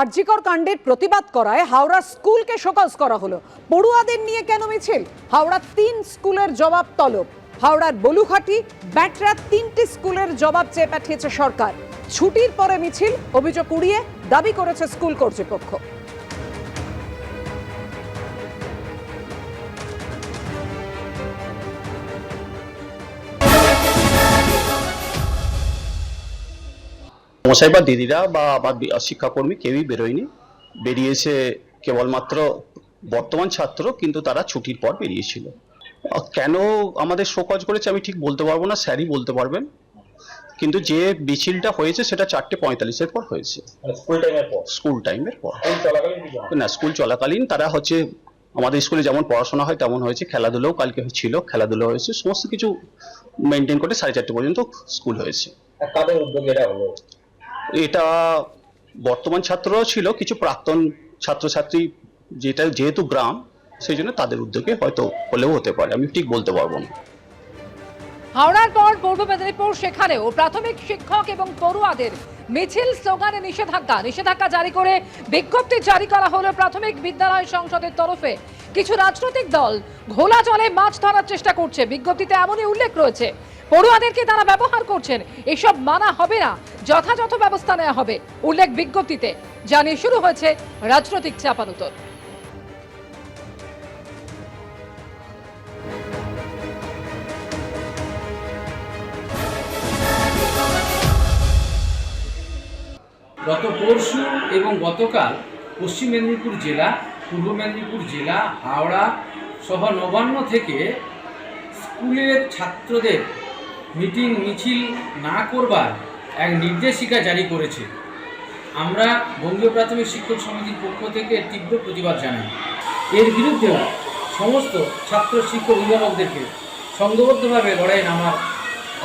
আরজিকর কাণ্ডের প্রতিবাদ করায় হাওড়া স্কুলকে শোকজ করা হলো। পড়ুয়াদের নিয়ে কেন মিছিল? হাওড়া তিন স্কুলের জবাব তলব। হাওড়ার বলুঘাটি ব্যাটরা তিনটি স্কুলের জবাব চেয়ে পাঠিয়েছে সরকার। ছুটির পরে মিছিল, অভিযোগ উড়িয়ে দাবি করেছে স্কুল কর্তৃপক্ষ। মশাই বা দিদিরা বা আমার শিক্ষাকর্মী কেউই বেরোয়নি। বেরিয়েছে কেবলমাত্র বর্তমান ছাত্র কিন্তু তারা ছুটির পর বেরিয়েছিল। কেন আমাদের শোকজ করেছে আমি ঠিক বলতে পারব না স্যারই বলতে পারবেন। কিন্তু যে মিছিলটা হয়েছে সেটা চারটে পঁয়তাল্লিশের পর হয়েছে। মানে স্কুল টাইমের পর? না স্কুল চলাকালীন তারা হচ্ছে আমাদের স্কুলে যেমন পড়াশোনা হয় তেমন হয়েছে। খেলাধুলোও কালকে ছিল খেলাধুলো হয়েছে সমস্ত কিছু মেনটেন করে সাড়ে চারটে পর্যন্ত স্কুল হয়েছে। কাদের উদ্যোগে এটা হলো? এটা বর্তমান ছাত্ররাও ছিল, কিছু প্রাক্তন ছাত্রছাত্রী যেটা যেহেতু গ্রাম, সেই জন্য তাদের উদ্যোগে হয়তো হলেও হতে পারে, আমি ঠিক বলতে পারব না। হাওড়ার পর পূর্ব মেদিনীপুর, সেখানেও প্রাথমিক শিক্ষক এবং পড়ুয়াদের মিছিল, স্লোগানে নিষেধাজ্ঞা নিষেধাজ্ঞা জারি করে বিজ্ঞপ্তি জারি করা হলো প্রাথমিক বিদ্যালয় সংসদের তরফে। কিছু রাজনৈতিক দল ঘোলা জলে মাছ ধরার চেষ্টা করছে, বিজ্ঞপ্তিতে এমনই উল্লেখ রয়েছে। পড়ুয়াদেরকে তারা ব্যবহার করছেন। এসব মানা হবে না। যথাযথ ব্যবস্থা নেওয়া হবে, উল্লেখ বিজ্ঞপ্তিতে। জানিয়ে শুরু হয়েছে রাজনৈতিক চাপানুতর। গত পরশু এবং গতকাল পশ্চিম মেদিনীপুর জেলা, পূর্ব মেদিনীপুর জেলা, হাওড়া সহ নবান্ন থেকে স্কুলের ছাত্রদের মিটিং মিছিল না করবার এক নির্দেশিকা জারি করেছে। আমরা বঙ্গীয় প্রাথমিক শিক্ষক সমিতির পক্ষ থেকে তীব্র প্রতিবাদ জানাই। এর বিরুদ্ধেও সমস্ত ছাত্র শিক্ষক অভিভাবকদেরকে সংঘবদ্ধভাবে লড়াই নামার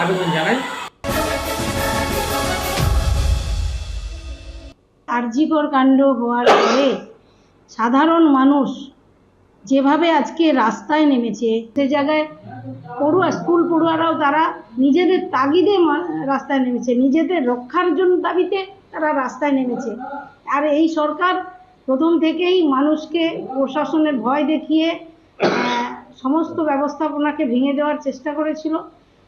আবেদন জানাই। আরজিকর কাণ্ড হওয়ার পরে সাধারণ মানুষ যেভাবে আজকে রাস্তায় নেমেছে, সে জায়গায় পড়ুয়া, স্কুল পড়ুয়ারাও তারা নিজেদের তাগিদে রাস্তায় নেমেছে। নিজেদের রক্ষার জন্য দাবিতে তারা রাস্তায় নেমেছে। আর এই সরকার প্রথম থেকেই মানুষকে প্রশাসনের ভয় দেখিয়ে সমস্ত ব্যবস্থাপনাকে ভেঙে দেওয়ার চেষ্টা করেছিল।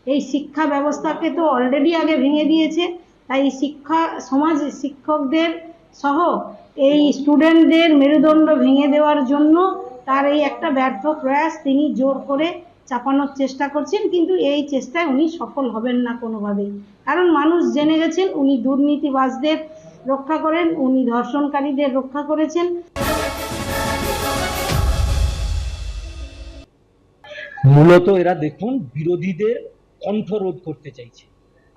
এই শিক্ষা ব্যবস্থাকে তো অলরেডি আগে ভেঙে দিয়েছে। তাই শিক্ষা, সমাজ শিক্ষকদের সহ এই স্টুডেন্টদের মেরুদণ্ড ভেঙে দেওয়ার জন্য তার এই একটা ব্যর্থ প্রয়াস তিনি জোর করে চাপানোর চেষ্টা করছেন, কিন্তু এই চেষ্টায় উনি সফল হবেন না কোনোভাবেই কারণ মানুষ জেনে গেছেন, উনি দুর্নীতিবাজদের রক্ষা করেন, উনি ধর্ষণকারীদের রক্ষা করেছেন। মূলত এরা দেখুন, বিরোধীদের কণ্ঠ রোধ করতে চাইছে।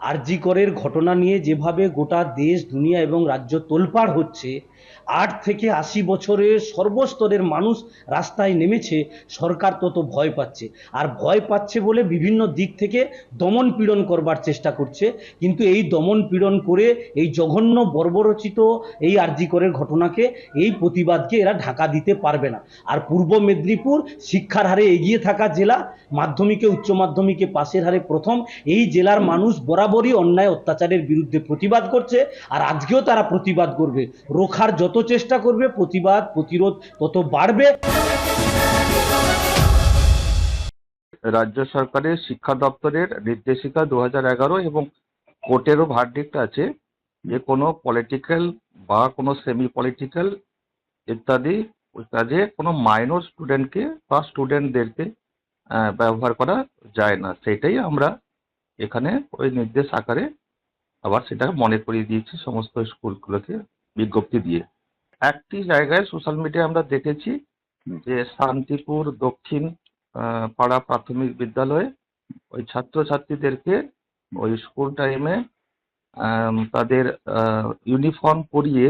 আরজি করের ঘটনা নিয়ে যেভাবে গোটা দেশ, দুনিয়া এবং রাজ্য তোলপাড় হচ্ছে, আট থেকে আশি বছরের সর্বস্তরের মানুষ রাস্তায় নেমেছে, সরকার তত ভয় পাচ্ছে। আর ভয় পাচ্ছে বলে বিভিন্ন দিক থেকে দমন পীড়ন করবার চেষ্টা করছে। কিন্তু এই দমন পীড়ন করে, এই জঘন্য বর্বরচিত এই আরজি করের ঘটনাকে, এই প্রতিবাদকে এরা ঢাকা দিতে পারবে না। আর পূর্ব মেদিনীপুর শিক্ষার হারে এগিয়ে থাকা জেলা, মাধ্যমিকে, উচ্চ মাধ্যমিকে, পাশের হারে প্রথম, এই জেলার মানুষ বরাবরই অন্যায় অত্যাচারের বিরুদ্ধে প্রতিবাদ করছে, আর আজকেও তারা প্রতিবাদ করবে। রোখার যত চেষ্টা করবে, প্রতিবাদ, প্রতিরোধ তত বাড়বে। রাজ্য সরকারের শিক্ষা দপ্তরের নির্দেশিকা দু এগারো এবং কোর্টেরও ভার্ডিক্ট আছে যে কোনো পলিটিক্যাল বা কোনো সেমি পলিটিক্যাল ইত্যাদি কাজে কোনো মাইনর স্টুডেন্টকে বা স্টুডেন্টদেরকে ব্যবহার করা যায় না। সেটাই আমরা এখানে ওই নির্দেশ আকারে আবার সেটা মনে করিয়ে দিয়েছি সমস্ত স্কুলগুলোকে বিজ্ঞপ্তি দিয়ে। একটি জায়গায় সোশ্যাল মিডিয়ায় আমরা দেখেছি যে শান্তিপুর দক্ষিণ পাড়া প্রাথমিক বিদ্যালয়ে ওই ছাত্রছাত্রীদেরকে ওই স্কুল টাইমে তাদের ইউনিফর্ম পরিয়ে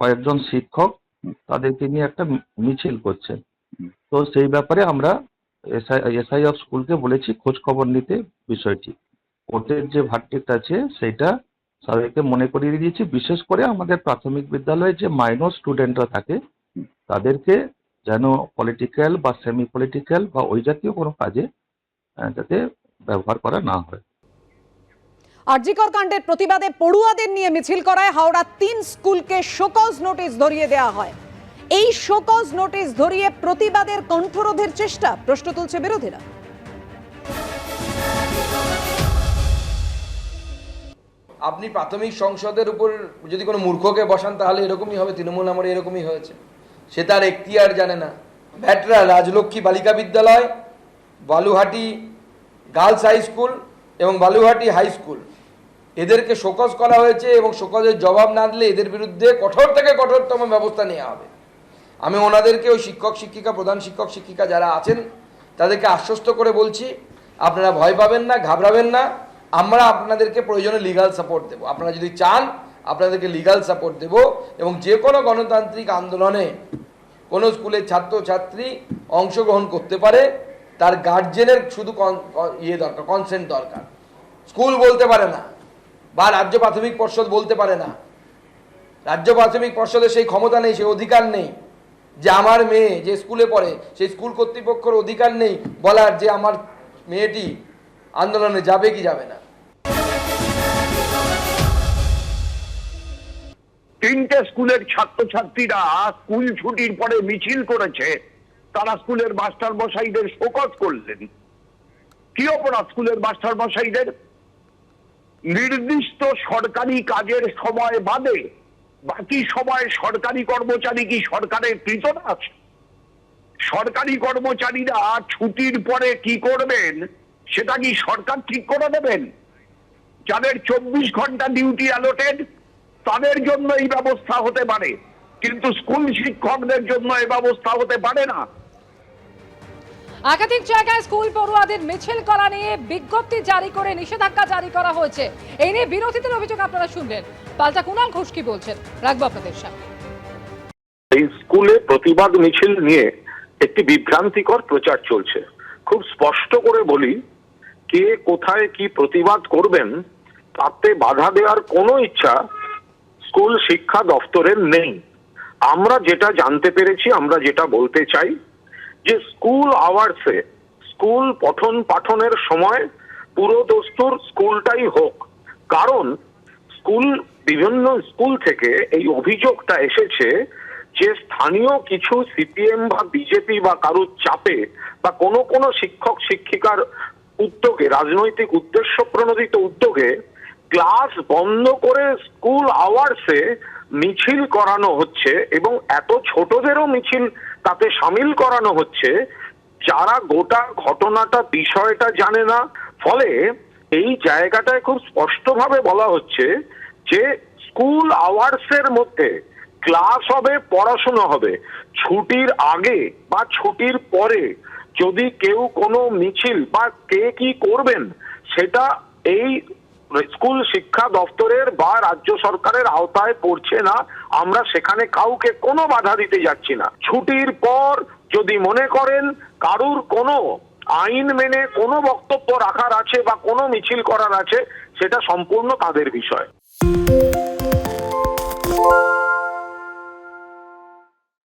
কয়েকজন শিক্ষক তাদেরকে নিয়ে একটা মিছিল করছেন তো সেই ব্যাপারে আমরা এসআই এসআই অফ স্কুলকে বলেছি খোঁজ খবর নিতে বিষয়টি। কোর্টের যে ভার্ডিক্ট আছে, সেইটা সবাইকে মনে করিয়ে দিয়েছি। বিশেষ করে আমাদের প্রাথমিক বিদ্যালয়ে যে মাইনর স্টুডেন্টরা থাকে, তাদেরকে যেন পলিটিক্যাল বা সেমি পলিটিক্যাল বা ওই জাতীয় কোনো কাজে যাতে ব্যবহার করা না হয়। আরজিকর কাণ্ডের প্রতিবাদে পড়ুয়াদের নিয়ে মিছিল করায় হাওড়া তিন স্কুলকে শোকজ নোটিশ ধরিয়ে দেওয়া হয়। এই শোকজ নোটিশ ধরিয়ে প্রতিবাদের কণ্ঠরোধের চেষ্টা প্রশ্ন তুলছে বিরোধীরা। আপনি প্রাথমিক সংসদের উপর যদি কোনো মূর্খকে বসান, তাহলে এরকমই হবে, তৃণমূল আমার এরকমই হয়েছে। সে তার এখতিয়ার জানে না। ভ্যাটরা রাজলক্ষ্মী বালিকা বিদ্যালয়, বালুহাটি গার্লস হাই স্কুল এবং বালুহাটি হাই স্কুল। এদেরকে শোকজ করা হয়েছে এবং শোকজের জবাব না দিলে এদের বিরুদ্ধে কঠোর থেকে কঠোরতম ব্যবস্থা নেওয়া হবে। আমি ওনাদেরকে ওই শিক্ষক, শিক্ষিকা, প্রধান শিক্ষক, শিক্ষিকা যারা আছেন, তাদেরকে আশ্বস্ত করে বলছি, আপনারা ভয় পাবেন না, ঘাবড়াবেন না। আমরা আপনাদেরকে প্রয়োজনে লিগাল সাপোর্ট দেবো। আপনারা যদি চান, আপনাদেরকে লিগাল সাপোর্ট দেব এবং যে কোনো গণতান্ত্রিক আন্দোলনে কোনো স্কুলের ছাত্রছাত্রী অংশগ্রহণ করতে পারে, তার গার্জেনের শুধু ইয়ে দরকার কনসেন্ট দরকার। স্কুল বলতে পারে না, বা রাজ্য প্রাথমিক পর্ষদ বলতে পারে না। রাজ্য প্রাথমিক পর্ষদের সেই ক্ষমতা নেই, সেই অধিকার নেই। যে আমার মেয়ে যে স্কুলে পড়ে, সেই স্কুল কর্তৃপক্ষের অধিকার নেই বলার যে আমার মেয়েটি আন্দোলনে যাবে কি যাবে না। তিনটে স্কুলের ছাত্রছাত্রীরা স্কুল ছুটির পরে মিছিল করেছে। তারা স্কুলের মাস্টার মশাইদের শোকজ করলেন। কি অপরাধ স্কুলের মাস্টার মশাইদের নির্দিষ্ট সরকারি কাজের সময় বাদে বাকি সময় সরকারি কর্মচারী কি সরকারের কৃতদাস? সরকারি কর্মচারীরা ছুটির পরে কি করবেন, সেটা কি সরকার ঠিক করে দেবেন? যাদের চব্বিশ ঘণ্টা ডিউটি অ্যালোটেড, তাদের জন্য এই ব্যবস্থা হতে পারে। কিন্তু স্কুল শিক্ষকদের জন্য এ ব্যবস্থা হতে পারে না। একাধিক জায়গায় স্কুল পড়ুয়াদের মিছিল করা নিয়ে বিজ্ঞপ্তি জারি করে নিষেধাজ্ঞা জারি করা হয়েছে। এই নিয়ে বিরোধীদের অভিযোগ আপনারা শুনলেন। পাল্টা কুণাল ঘোষ কি বলছেন? রাখব আপনাদের সামনে। এই স্কুলে প্রতিবাদ মিছিল নিয়ে একটি বিভ্রান্তিকর প্রচার চলছে। খুব স্পষ্ট করে বলি, কে কোথায় কি প্রতিবাদ করবেন, তাতে বাধা দেওয়ার কোনো ইচ্ছা স্কুল শিক্ষা দফতরের নেই। আমরা যেটা জানতে পেরেছি, আমরা যেটা বলতে চাই যে স্কুল আওয়ার্সে, স্কুল পঠন পাঠনের সময় পুরো দস্তুর স্কুলটাই হোক। কারণ স্কুল, বিভিন্ন স্কুল থেকে এই অভিযোগটা এসেছে যে স্থানীয় কিছু সিপিএম বা বিজেপি বা কারুর চাপে বা কোনো কোনো শিক্ষক, শিক্ষিকার উদ্যোগে, রাজনৈতিক উদ্দেশ্য প্রণোদিত উদ্যোগে ক্লাস বন্ধ করে স্কুল আওয়ার্সে মিছিল করানো হচ্ছে এবং এত ছোটদেরও মিছিল তাতে সামিল করানো হচ্ছে, যারা গোটা ঘটনাটা, বিষয়টা জানে না। ফলে এই জায়গাটায় খুব স্পষ্টভাবে বলা হচ্ছে যে স্কুল আওয়ার্সের মধ্যে ক্লাস হবে, পড়াশোনা হবে। ছুটির আগে বা ছুটির পরে যদি কেউ কোনো মিছিল বা কে কি করবেন, সেটা এই স্কুল শিক্ষা দপ্তরের বা রাজ্য সরকারের আওতায় পড়ছে না, আমরা সেখানে কাউকে কোনো বাধা দিতে যাচ্ছি না। ছুটির পর যদি মনে করেন কারুর কোনো আইন মেনে কোনো বক্তব্য রাখার আছে বা কোনো মিছিল করার আছে, সেটা সম্পূর্ণ তাদের বিষয়।